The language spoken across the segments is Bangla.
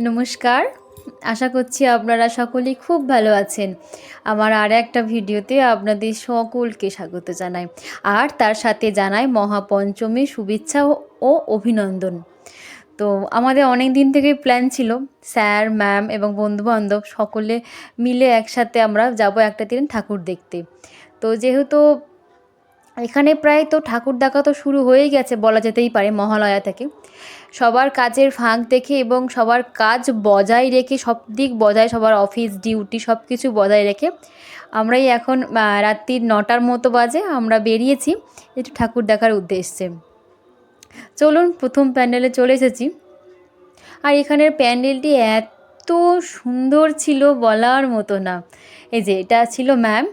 নমস্কার। আশা করছি আপনারা সকলেই খুব ভালো আছেন। আমার আর একটা ভিডিওতে আপনাদের সকলকে স্বাগত জানাই। আর তার সাথে জানাই মহাপঞ্চমী শুভেচ্ছা ও- অভিনন্দন। তো আমাদের অনেক দিন থেকেই প্ল্যান ছিল, স্যার ম্যাম এবং বন্ধুবান্ধব সকলে মিলে একসাথে আমরা যাব একটা দিন ঠাকুর দেখতে। তো যেহেতু এখানে প্রায় তো ঠাকুর দেখা তো শুরু হয়েই গেছে বলা যেতেই পারে মহালয়া থেকে। সবার কাজের ফাঁক দেখে এবং সবার কাজ বজায় রেখে সব দিক বজায় সবার অফিস ডিউটি সব কিছু বজায় রেখে আমরাই এখন আহ, রাত্রির নটার মতো বাজে আমরা বেরিয়েছি। একটু ঠাকুর দেখার উদ্দেশ্যে। চলুন প্রথম প্যান্ডেলে চলে এসেছি। আর এখানের প্যান্ডেলটি এত সুন্দর ছিল বলার মতো না। এই যে, এটা ছিল ম্যাম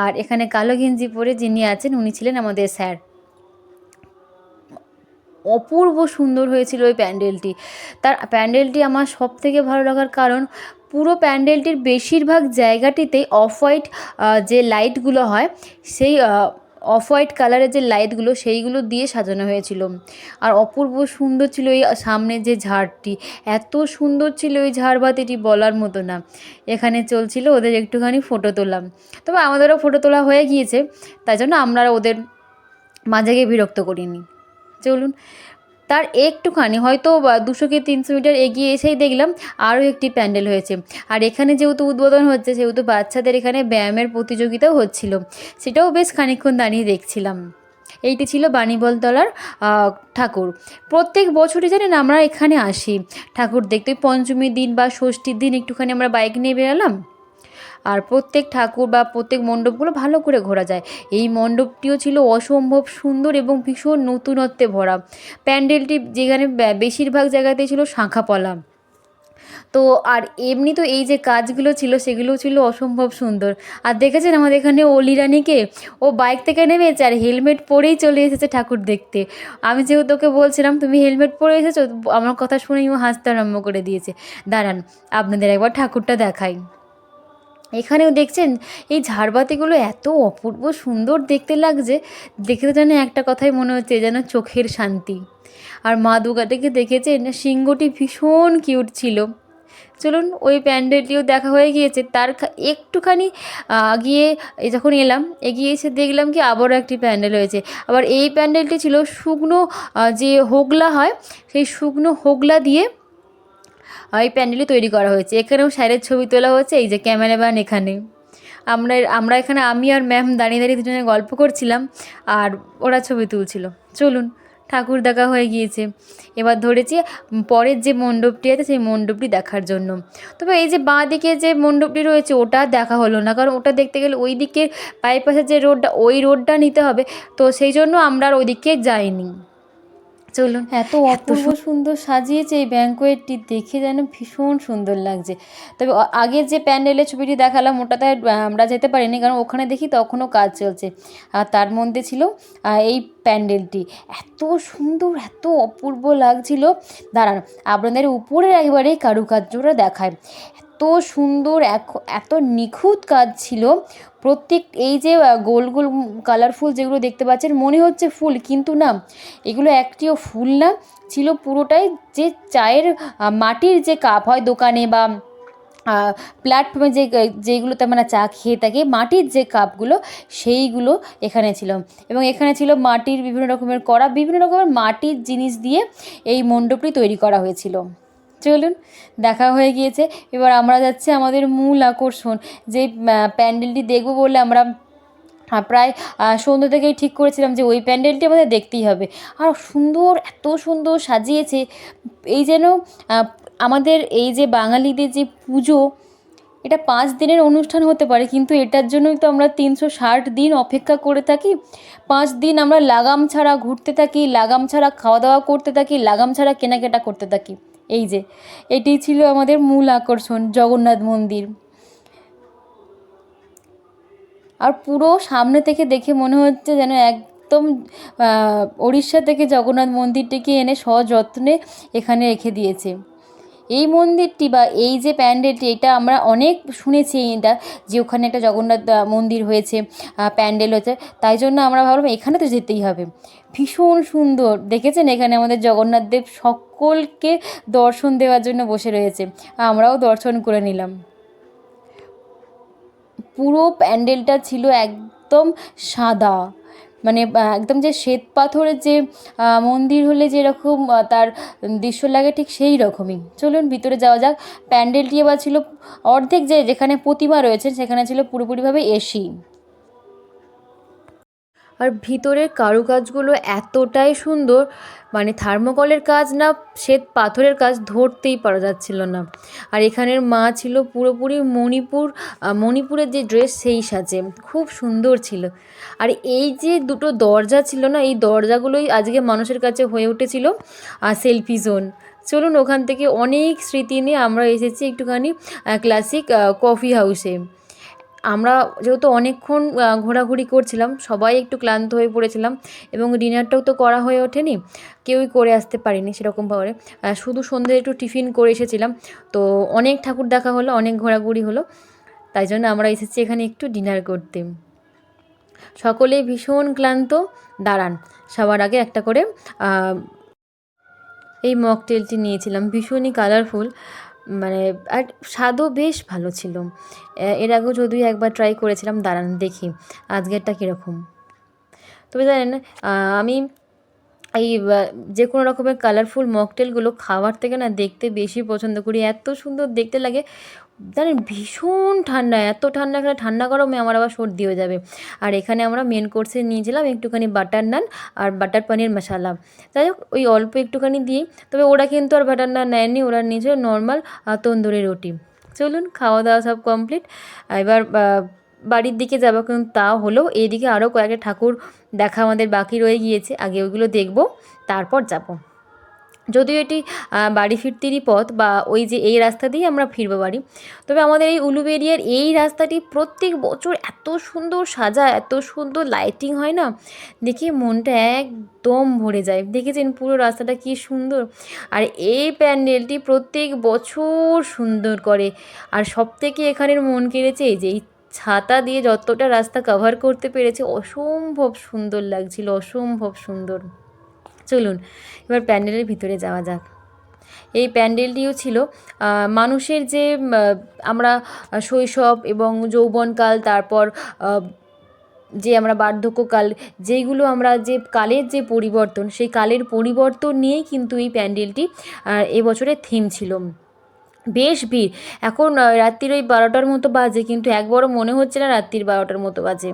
আর এখানে কালো গেঞ্জি পরে যিনি আছেন উনি ছিলেন আমাদের স্যার। অপূর্ব সুন্দর হয়েছিল ওই প্যান্ডেলটি। তার প্যান্ডেলটি আমার সব থেকে ভালো লাগার কারণ, পুরো প্যান্ডেলটির বেশিরভাগ জায়গাটিতেই অফ হোয়াইট যে লাইটগুলো হয়, সেই অফ হোয়াইট কালারের যে লাইটগুলো, সেইগুলো দিয়ে সাজানো হয়েছিল। আর অপূর্ব সুন্দর ছিল এই সামনে যে ঝাড়টি। এত সুন্দর ছিল ওই ঝাড়বাতিটি বলার মতো না। এখানে চলছিল ওদের একটুখানি ফটো তোলাম তবে আমাদেরও ফটো তোলা হয়ে গিয়েছে, তাই জন্য আমরা ওদের মাঝে গিয়ে বিরক্ত করিনি। চলুন তার একটুখানি, হয়তো দুশো কি তিনশো মিটার এগিয়ে এসেই দেখলাম আরও একটি প্যান্ডেল হয়েছে। আর এখানে যেহেতু উদ্বোধন হচ্ছে, সেহেতু বাচ্চাদের এখানে ব্যায়ামের প্রতিযোগিতাও হচ্ছিল। সেটাও বেশ খানিক্ষণ দাঁড়িয়ে দেখছিলাম। এইটি ছিল বাণীবলতলার ঠাকুর। প্রত্যেক বছরই জানেন আমরা এখানে আসি। ঠাকুর দেখতে, পঞ্চমীর দিন বা ষষ্ঠীর দিন একটুখানি আমরা বাইক নিয়ে বেরালাম আর প্রত্যেক ঠাকুর বা প্রত্যেক মণ্ডপগুলো ভালো করে ঘোরা যায়। এই মণ্ডপটিও ছিল অসম্ভব সুন্দর এবং ভীষণ নতুনত্বে ভরা। প্যান্ডেলটি যেখানে বেশিরভাগ জায়গাতেই ছিল শাঁখাপলা। তো আর এমনি তো এই যে কাজগুলো ছিল সেগুলো ছিল অসম্ভব সুন্দর। আর দেখেছেন আমাদের এখানে অলি রানীকে? ও বাইক থেকে নেমেছে আর হেলমেট পরেই চলে এসেছে ঠাকুর দেখতে। আমি যেহেতু ওকে বলছিলাম, তুমি হেলমেট পরে এসেছ? আমার কথা শুনেই ও হাসতে আরম্ভ করে দিয়েছে। দাঁড়ান, আপনাদের একবার ঠাকুরটা দেখাই। এখানেও দেখছেন, এই ঝাড়বাতিগুলো এত অপূর্ব সুন্দর দেখতে লাগছে দেখতে যেন একটা কথাই মনে হচ্ছে, যেন চোখের শান্তি। আর মা দুর্গাটাকে দেখেছেন, সিংহটি ভীষণ কিউট ছিল। চলুন, ওই প্যান্ডেলটিও দেখা হয়ে গিয়েছে। তার একটুখানি গিয়ে যখন এলাম, এগিয়ে এসে দেখলাম কি আবারও একটি প্যান্ডেল হয়েছে। আবার এই প্যান্ডেলটি ছিল শুকনো যে হোগলা হয়, সেই শুকনো হোগলা দিয়ে এই প্যান্ডেলই তৈরি করা হয়েছে। এখানেও স্যারের ছবি তোলা হয়েছে, এই যে ক্যামেরাম্যান এখানে। আমরা আমরা এখানে আমি আর ম্যাম দাঁড়িয়ে দাঁড়িয়ে দুজনে গল্প করছিলাম আর ওরা ছবি তুলছিল। চলুন, ঠাকুর দেখা হয়ে গিয়েছে। এবার ধরেছি পরের যে মণ্ডপটি আছে, সেই মণ্ডপটি দেখার জন্য। তবে এই যে বাঁ দিকে যে মণ্ডপটি রয়েছে, ওটা দেখা হলো না। কারণ ওটা দেখতে গেলে ওই দিকের বাইপাসের যে রোডটা, ওই রোডটা নিতে হবে। তো সেই জন্য আমরা আর ওই দিকে যাইনি। চলুন। এত অপূর্ব সুন্দর সাজিয়েছে এই ব্যাঙ্কোয়েটটি দেখে যেন ভীষণ সুন্দর লাগছে। তবে আগের যে প্যান্ডেলের ছবিটি দেখালাম ওটাতে আমরা যেতে পারিনি কারণ ওখানে দেখি তখনও কাজ চলছে। আর তার মধ্যে ছিল এই প্যান্ডেলটি। এত সুন্দর এত অপূর্ব লাগছিল। দাঁড়ান আপনাদের উপরের একবারে কারুকার্যটা দেখায় এত সুন্দর এত নিখুঁত কাজ ছিল। প্রত্যেক এই যে গোল গোল কালারফুল যেগুলো দেখতে পাচ্ছেন, মনে হচ্ছে ফুল, কিন্তু না, এগুলো একটিও ফুল না। ছিল পুরোটাই যে চায়ের মাটির যে কাপ হয় দোকানে বা প্ল্যাটফর্মে যে যেগুলোতে আমরা চা খেয়ে থাকি, মাটির যে কাপগুলো সেইগুলো এখানে ছিল। এবং এখানে ছিল মাটির বিভিন্ন রকমের করা বিভিন্ন রকমের মাটির জিনিস দিয়ে এই মণ্ডপটি তৈরি করা হয়েছিল। চলুন, দেখা হয়ে গিয়েছে। এবার আমরা যাচ্ছি আমাদের মূল আকর্ষণ যে প্যান্ডেলটি দেখব বলে আমরা প্রায় সন্ধ্যে থেকেই ঠিক করেছিলাম যে ওই প্যান্ডেলটি আমাদের দেখতেই হবে। আর সুন্দর, এত সুন্দর সাজিয়েছে, এই যেন আমাদের এই যে বাঙালিদের যে পুজো, এটা পাঁচ দিনের অনুষ্ঠান হতে পারে, কিন্তু এটার জন্যই তো আমরা তিনশো ষাট দিন অপেক্ষা করে থাকি। পাঁচ দিন আমরা লাগাম ছাড়া ঘুরতে থাকি, লাগাম ছাড়া খাওয়া দাওয়া করতে থাকি, লাগাম ছাড়া কেনাকাটা করতে থাকি। এই যে, এটি ছিল আমাদের মূল আকর্ষণ, জগন্নাথ মন্দির। আর পুরো সামনে থেকে দেখে মনে হচ্ছে যেন একদম উড়িষ্যা থেকে জগন্নাথ মন্দিরটিকে এনে সযত্নে এখানে রেখে দিয়েছে। এই মন্দিরটি বা এই যে প্যান্ডেলটি, এটা আমরা অনেক শুনেছি এটা, যে ওখানে একটা জগন্নাথ মন্দির হয়েছে প্যান্ডেল হয়েছে, তাই জন্য আমরা ভাবলাম এখানে তো যেতেই হবে। ভীষণ সুন্দর, দেখেছেন এখানে আমাদের জগন্নাথ দেব সকলকে দর্শন দেওয়ার জন্য বসে রয়েছে, আমরাও দর্শন করে নিলাম। পুরো প্যান্ডেলটা ছিল একদম সাদা। মানে একদম যে শ্বেত পাথরের যে মন্দির হলে যেরকম তার দৃশ্য লাগে ঠিক সেই রকমই। চলুন ভিতরে যাওয়া যাক। প্যান্ডেলটি আবার ছিল অর্ধেক যে, যেখানে প্রতিমা রয়েছে, সেখানে ছিল পুরোপুরিভাবে এসি। আর ভিতরের কারুকাজগুলো এতটাই সুন্দর মানে থার্মোকলের কাজ না, শ্বেত পাথরের কাজ ধরতেই পারা যাচ্ছিল না। আর এখানের মা ছিল পুরোপুরি মণিপুর মণিপুরের যে ড্রেস সেই সাজে, খুব সুন্দর ছিল। আর এই যে দুটো দরজা ছিল না, এই দরজাগুলোই আজকে মানুষের কাছে হয়ে উঠেছিল সেলফি জোন। চলুন ওখান থেকে অনেক স্মৃতি নিয়ে আমরা এসেছি একটুখানি ক্লাসিক কফি হাউসে আমরা যেহেতু অনেকক্ষণ ঘোরাঘুরি করছিলাম, সবাই একটু ক্লান্ত হয়ে পড়েছিলাম এবং ডিনারটাও তো করা হয়ে ওঠেনি, কেউই করে আসতে পারিনি সেরকমভাবে শুধু সন্ধ্যে একটু টিফিন করে এসেছিলাম, তো অনেক ঠাকুর দেখা হলো, অনেক ঘোরাঘুরি হলো, তাই জন্য আমরা এসেছি এখানে একটু ডিনার করতে। সকলে ভীষণ ক্লান্ত, দাঁড়ান, সবার আগে একটা করে এই মকটেলটি নিয়েছিলাম, ভীষণই কালারফুল মানে আর স্বাদও বেশ ভালো ছিল। এর আগেও যদিও একবার ট্রাই করেছিলাম, দাঁড়ান দেখি আজকেরটা কীরকম। তবে জানেন আমি এই যে কোনো রকমের কালারফুল মকটেলগুলো খাওয়ার থেকে না দেখতে বেশি পছন্দ করি। এত সুন্দর দেখতে লাগে জানেন ভীষণ ঠান্ডা, এত ঠান্ডা এখানে ঠান্ডা গরমে আমার আবার সর্দি হয়ে যাবে। আর এখানে আমরা মেন কোর্সে নিয়েছিলাম একটুখানি বাটার নান আর বাটার পানির মশালা যাই হোক, ওই অল্প একটুখানি দিয়েই, তবে ওরা কিন্তু আর বাটার নান নেয়নি, ওরা নিয়েছিল নর্মাল তন্দুরি রুটি। চলুন খাওয়া দাওয়া সব কমপ্লিট এবার বাড়ির দিকে যাব, কিন্তু তা হলেও এইদিকে আরও কয়েকটা ঠাকুর দেখা আমাদের বাকি রয়ে গিয়েছে, আগে ওইগুলো দেখব, তারপর যাব। যদিও এটি বাড়ি ফিরতিরই পথ বা ওই যে এই রাস্তা দিয়েই আমরা ফিরবো বাড়ি। তবে আমাদের এই উলুবেরিয়ার এই রাস্তাটি প্রত্যেক বছর এত সুন্দর সাজা, এত সুন্দর লাইটিং হয় না? দেখে মনটা একদম ভরে যায়। দেখেছেন পুরো রাস্তাটা কি সুন্দর? আর এই প্যান্ডেলটি প্রত্যেক বছর সুন্দর করে। আর সব থেকে এখানের মন কেড়েছে এই যে এই ছাতা দিয়ে যতটা রাস্তা কভার করতে পেরেছে, অসম্ভব সুন্দর লাগছিল, অসম্ভব সুন্দর। চলুন, এবার প্যান্ডেলের ভিতরে যাওয়া যাক। এই প্যান্ডেলটিও ছিল মানুষের যে আমরা শৈশব এবং যৌবনকাল, তারপর যে আমরা বার্ধক্যকাল, যেইগুলো আমরা যে কালের যে পরিবর্তন, সেই কালের পরিবর্তন নিয়েই কিন্তু এই প্যান্ডেলটি এবছরের থিম ছিল। বেশ ভিড়। এখন রাত্রির ওই বারোটার মতো বাজে, কিন্তু একবারও মনে হচ্ছে না রাত্রির বারোটার মতো বাজে।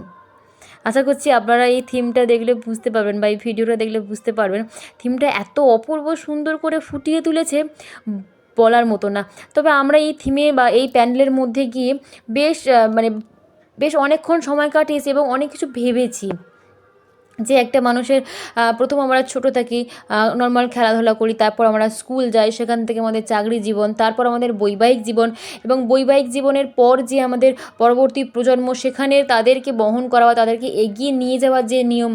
আশা করছি আপনারা এই থিমটা দেখলে বুঝতে পারবেন বা এই ভিডিওটা দেখলে বুঝতে পারবেন। থিমটা এত অপূর্ব সুন্দর করে ফুটিয়ে তুলেছে বলার মতো না। তবে আমরা এই থিমে বা এই প্যান্ডেলের মধ্যে গিয়ে বেশ মানে বেশ অনেকক্ষণ সময় কাটিয়েছি এবং অনেক কিছু ভেবেছি। যে একটা মানুষের প্রথম আমরা ছোটো থাকি নর্মাল খেলাধুলা করি, তারপর আমরা স্কুল যাই, সেখান থেকে আমাদের চাকরি জীবন, তারপর আমাদের বৈবাহিক জীবন এবং বৈবাহিক জীবনের পর যে আমাদের পরবর্তী প্রজন্ম, সেখানে তাদেরকে বহন করা বা তাদেরকে এগিয়ে নিয়ে যাওয়ার যে নিয়ম,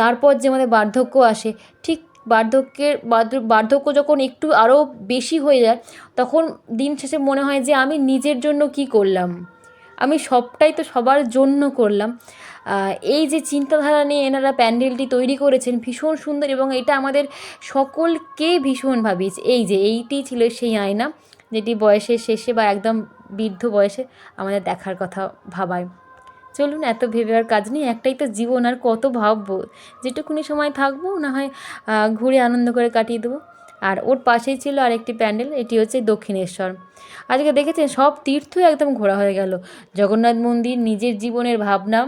তারপর যে আমাদের বার্ধক্য আসে, ঠিক বার্ধক্যের বার্ধক্য যখন একটু আরও বেশি হয়ে যায়, তখন দিন শেষে মনে হয় যে আমি নিজের জন্য কি করলাম? আমি সবটাই তো সবার জন্য করলাম। এই যে চিন্তাধারা নিয়ে এনারা প্যান্ডেলটি তৈরি করেছেন ভীষণ সুন্দর এবং এটা আমাদের সকলকে ভীষণ ভাবিয়েছে। এই যে এইটি ছিল সেই আয়না যেটি বয়সের শেষে বা একদম বৃদ্ধ বয়সে আমাদের দেখার কথা ভাবায়। চলুন, এত ভেবে আর কাজ নেই, একটাই তো জীবন, আর কত ভাববো? যেটুকুনি সময় থাকব, না হয় ঘুরে আনন্দ করে কাটিয়ে দেবো। আর ওর পাশেই ছিল আরেকটি প্যান্ডেল, এটি হচ্ছে দক্ষিণেশ্বর। আজকে দেখেছেন, সব তীর্থ একদম ঘোরা হয়ে গেল। জগন্নাথ মন্দির, নিজের জীবনের ভাবনা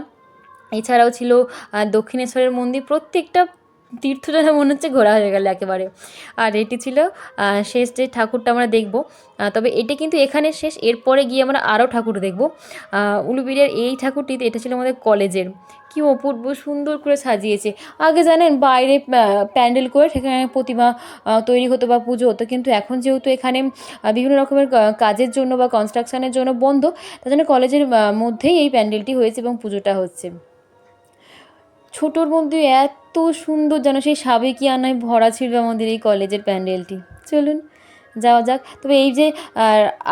এছাড়াও ছিল দক্ষিণেশ্বরের মন্দির প্রত্যেকটা তীর্থ যেন মনে হচ্ছে ঘোরা হয়ে গেল একেবারে। আর এটি ছিল শেষ যে ঠাকুরটা আমরা দেখব তবে এটি কিন্তু এখানে শেষ এরপরে গিয়ে আমরা আরও ঠাকুর দেখব। আহ, এই ঠাকুরটিতে এটা ছিল আমাদের কলেজের। কি অপূর্ব সুন্দর করে সাজিয়েছে। আগে জানেন বাইরে প্যান্ডেল করে সেখানে প্রতিমা তৈরি হতো বা পুজো হতো কিন্তু এখন যেহেতু এখানে বিভিন্ন রকমের কাজের জন্য বা কনস্ট্রাকশনের জন্য বন্ধ তার জন্য কলেজের মধ্যেই এই প্যান্ডেলটি হয়েছে এবং পুজোটা হচ্ছে। ছোটোর মধ্যে এত সুন্দর যেন সেই সাবেকি আনায় ভরা ছিল আমাদের এই কলেজের প্যান্ডেলটি। চলুন, যাওয়া যাক। তবে এই যে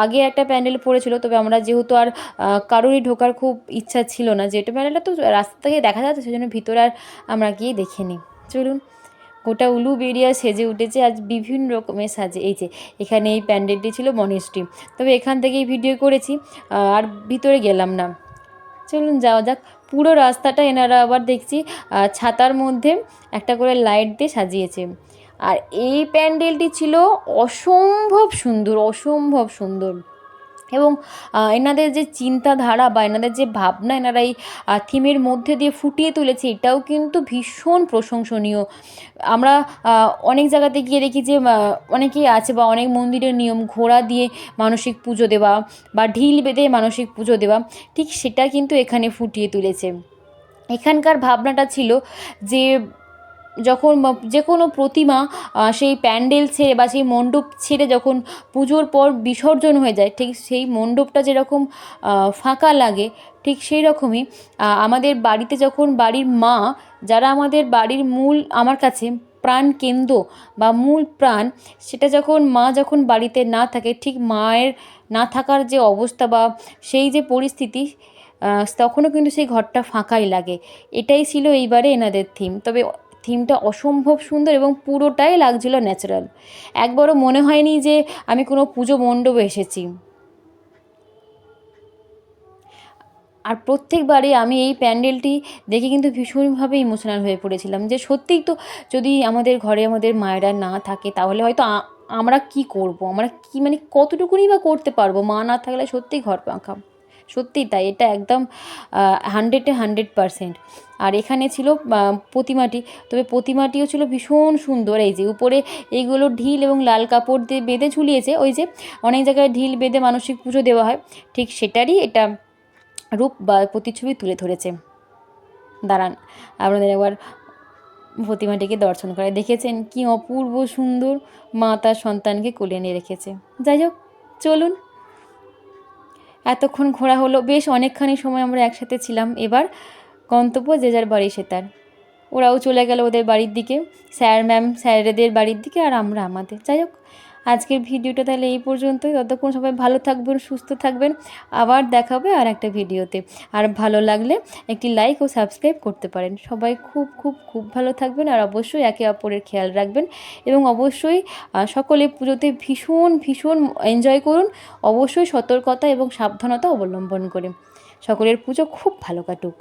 আগে একটা প্যান্ডেল পড়েছিল, তবে আমরা যেহেতু আর কারোরই ঢোকার খুব ইচ্ছা ছিল না যেটা প্যান্ডেলটা তো রাস্তা থেকে দেখা যাচ্ছে, সেজন্য ভিতরে আর আমরা গিয়ে দেখে দেখিনি চলুন, গোটা উলুবেরিয়া সেজে উঠেছে, আজ বিভিন্ন রকমের সাজে। এই যে, এখানে এই প্যান্ডেলটি ছিল মনেস্ট্রি তবে এখান থেকেই ভিডিও করেছি আর ভিতরে গেলাম না। চলুন, যাওয়া যাক। পুরো রাস্তাটা এনারা আবার দেখছি ছাতার মধ্যে একটা করে লাইট দিয়ে সাজিয়েছে। আর এই প্যান্ডেলটি ছিল অসম্ভব সুন্দর অসম্ভব সুন্দর। এবং এনাদের যে চিন্তাধারা বা এনাদের যে ভাবনা এনারা এই থিমের মধ্যে দিয়ে ফুটিয়ে তুলেছে, এটাও কিন্তু ভীষণ প্রশংসনীয়। আমরা অনেক জায়গাতে গিয়ে দেখি যে অনেকেই আছে বা অনেক মন্দিরের নিয়ম, ঘোড়া দিয়ে মানসিক পুজো দেওয়া বা ঢিল বেঁধে মানসিক পুজো দেওয়া, ঠিক সেটা কিন্তু এখানে ফুটিয়ে তুলেছে। এখানকার ভাবনাটা ছিল যে যখন যে কোনো প্রতিমা সেই প্যান্ডেল ছেড়ে বা সেই মণ্ডপ ছেড়ে যখন পুজোর পর বিসর্জন হয়ে যায়, ঠিক সেই মণ্ডপটা যেরকম ফাঁকা লাগে, ঠিক সেই রকমই আমাদের বাড়িতে যখন বাড়ির মা, যারা আমাদের বাড়ির মূল, আমার কাছে প্রাণ কেন্দ্র বা মূল প্রাণ, সেটা যখন মা যখন বাড়িতে না থাকে, ঠিক মায়ের না থাকার যে অবস্থা বা সেই যে পরিস্থিতি তখনও কিন্তু সেই ঘরটা ফাঁকাই লাগে। এটাই ছিল এইবারে এনাদের থিম তবে থিমটা অসম্ভব সুন্দর এবং পুরোটাই লাগছিল ন্যাচারাল একবারও মনে হয়নি যে আমি কোনো পুজো মণ্ডপে এসেছি। আর প্রত্যেকবারে আমি এই প্যান্ডেলটি দেখে কিন্তু ভীষণভাবে ইমোশনাল হয়ে পড়েছিলাম যে সত্যিই তো যদি আমাদের ঘরে আমাদের মায়েরা না থাকে তাহলে হয়তো আমরা কি করব? আমরা কি মানে কতটুকুনি বা করতে পারব? মা না থাকলে সত্যিই ঘর পাখা সত্যিই তাই, এটা একদম হান্ড্রেডে হান্ড্রেড পারসেন্ট আর এখানে ছিল প্রতিমাটি, তবে প্রতিমাটিও ছিল ভীষণ সুন্দর। এই যে উপরে এইগুলো ঢিল এবং লাল কাপড় দিয়ে বেঁধে ঝুলিয়েছে, ওই যে অনেক জায়গায় ঢিল বেঁধে মানসিক পুজো দেওয়া হয়, ঠিক সেটারই এটা রূপ বা প্রতিচ্ছবি তুলে ধরেছে। দাঁড়ান, আপনাদের একবার প্রতিমাটিকে দর্শন করে দেখেছেন কি অপূর্ব সুন্দর মা তার সন্তানকে কোলে নিয়ে রেখেছে। যাই হোক, চলুন। এতক্ষণ ঘোরা হলো, বেশ অনেকখানি সময় আমরা একসাথে ছিলাম। এবার গন্তব্য যে যার বাড়ি সে তার। ওরাও চলে গেল ওদের বাড়ির দিকে। স্যার, ম্যাম, স্যারেদের বাড়ির দিকে আর আমরা আমাদের। যাই হোক আজকের ভিডিওটা তাহলে এই পর্যন্তই। ততক্ষণ সবাই ভালো থাকবেন, সুস্থ থাকবেন। আবার দেখা হবে আর একটা ভিডিওতে। আর ভালো লাগলে একটি লাইক ও সাবস্ক্রাইব করতে পারেন। সবাই খুব খুব খুব ভালো থাকবেন আর অবশ্যই একে অপরের খেয়াল রাখবেন। এবং অবশ্যই সকলে পুজোতে ভীষণ ভীষণ এনজয় করুন। অবশ্যই সতর্কতা এবং সাবধানতা অবলম্বন করে সকলের পুজো খুব ভালো কাটুক।